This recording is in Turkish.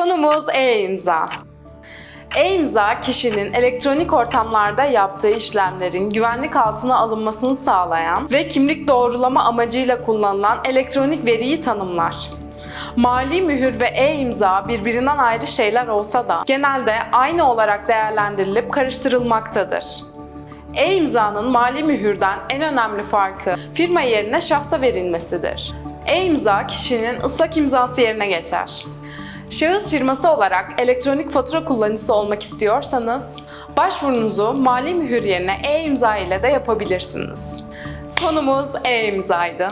Konumuz e-imza. E-imza kişinin elektronik ortamlarda yaptığı işlemlerin güvenlik altına alınmasını sağlayan ve kimlik doğrulama amacıyla kullanılan elektronik veriyi tanımlar. Mali mühür ve e-imza birbirinden ayrı şeyler olsa da genelde aynı olarak değerlendirilip karıştırılmaktadır. E-imzanın mali mühürden en önemli farkı firma yerine şahsa verilmesidir. E-imza kişinin ıslak imzası yerine geçer. Şahıs firması olarak elektronik fatura kullanıcısı olmak istiyorsanız başvurunuzu mali mühür yerine e-imza ile de yapabilirsiniz. Konumuz e-imzaydı.